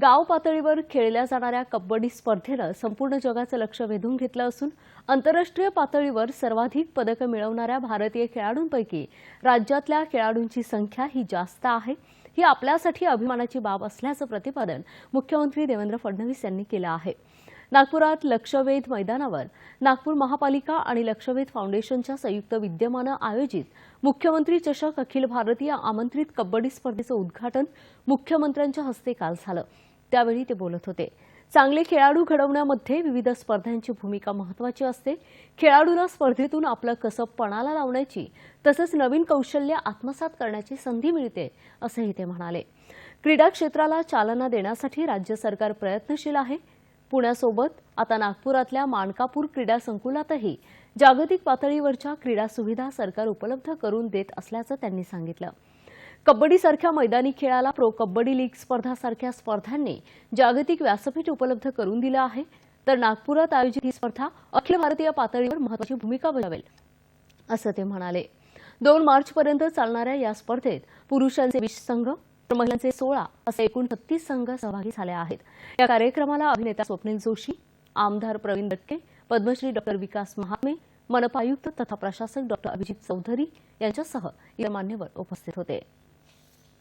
गाव पातळीवर खेळल्या जाणाऱ्या कबड्डी स्पर्धेनं संपूर्ण जगाचं लक्ष वेधून घेतलं असून आंतरराष्ट्रीय पातळीवर सर्वाधिक पदकं मिळवणाऱ्या भारतीय खेळाडूंपैकी राज्यातल्या खेळाडूंची संख्या ही जास्त आहे. ही आपल्यासाठी अभिमानाची बाब असल्याचं प्रतिपादन मुख्यमंत्री देवेंद्र फडणवीस यांनी केलं आहे. नागपुरात लक्षवेध मैदानावर नागपूर महापालिका आणि लक्षवेध फाउंडेशनच्या संयुक्त विद्यमानं आयोजित मुख्यमंत्री चषक अखिल भारतीय आमंत्रित कबड्डी स्पर्धेचं उद्घाटन मुख्यमंत्र्यांच्या हस्ते काल झालं. त्यावेळी ते बोलत होते. चांगले खेळाडू घडवण्यामध्ये विविध स्पर्धांची भूमिका महत्वाची असते. खेळाडूला स्पर्धेतून आपलं कसब पणाला लावण्याची तसंच नवीन कौशल्य आत्मसात करण्याची संधी मिळते असंही ते म्हणाले. क्रीडा क्षेत्राला चालना देण्यासाठी राज्य सरकार प्रयत्नशील आहे. पुण्यासोबत आता नागपुरातल्या मानकापूर क्रीडा संकुलातही जागतिक पातळीवरच्या क्रीडा सुविधा सरकार उपलब्ध करून देत असल्याचं त्यांनी सांगितलं. कबड्डीसारख्या मैदानी खेळाला प्रो कबड्डी लीग स्पर्धासारख्या स्पर्धांनी जागतिक व्यासपीठ उपलब्ध करून दिलं आहे. तर नागपुरात आयोजित ही स्पर्धा अखिल भारतीय पातळीवर महत्वाची भूमिका बजावेल असं ते म्हणाले. दोन मार्चपर्यंत चालणाऱ्या या स्पर्धेत पुरुषांचे वीस संघ तर महिलांचे सोळा असे एकूण छत्तीस संघ सहभागी झाले आहेत. या कार्यक्रमाला अभिनेता स्वप्नील जोशी आमदार प्रवीण दटके पद्मश्री डॉक्टर विकास महात्मे मनपा आयुक्त तथा प्रशासक डॉक्टर अभिजित चौधरी यांच्यासह इतर मान्यवर उपस्थित होते.